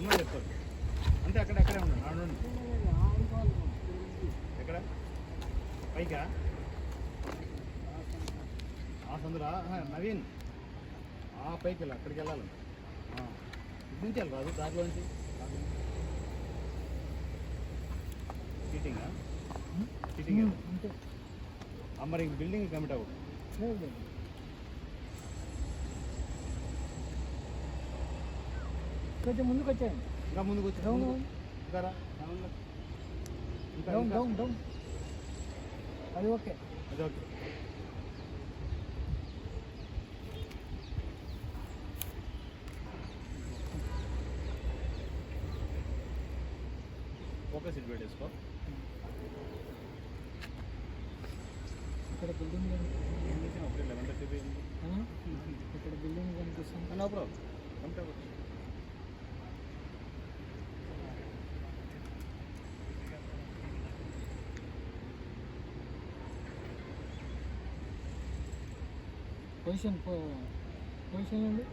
అమ్మ చెప్తారు అంతే అక్కడ అక్కడే ఉండండి ఆడండి ఎక్కడ? పైకా? ఆ సందురా? నవీన్. ఆ పైకి వెళ్ళి అక్కడికి వెళ్ళాలి. ఇటు నుంచి వెళ్ళి రాదు దాంట్లో నుంచి. సీటింగా? సీటింగ్? అంతే. మరి బిల్డింగ్ కమిట్ అవ్వదు లేదు లేదు కొంచెం ముందుకు వచ్చాయండి ఇంకా ముందుకు వచ్చి డౌన్ డౌన్. Down down. అది ఓకే. అది ఓకే. ఫోకస్ ఇటు పెట్టేసుకో. ఇక్కడ బిల్డింగ్ ఇక్కడ బిల్డింగ్ కనిపిస్తుంది నో ప్రాబ్లం 훨씬 커요. 훨씬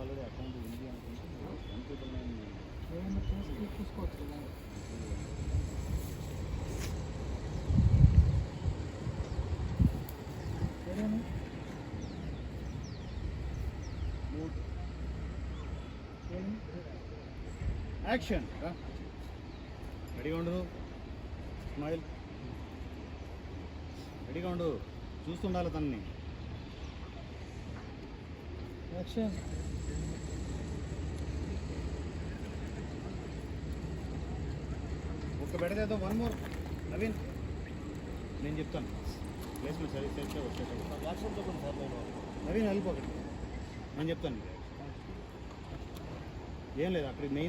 ఆల్రెడీ అకౌంట్ ఉంది అనుకుంటే కదా. ఏదైనా యాక్షన్. రెడీగా ఉండు. స్మైల్. రెడీగా ఉండు. చూస్తుండాలి తనని. యాక్షన్ ఒక్క పెడదేదో వన్ మోర్ నవీన్ నేను చెప్తాను. ప్లేస్మెంట్ సర్వీస్ అయితే వచ్చేటప్పుడు వాట్సాప్ చెప్పండి సార్ నవీన్ వెళ్ళిపోకండి. నేను చెప్తాను. ఏం లేదు అక్కడ మెయిన్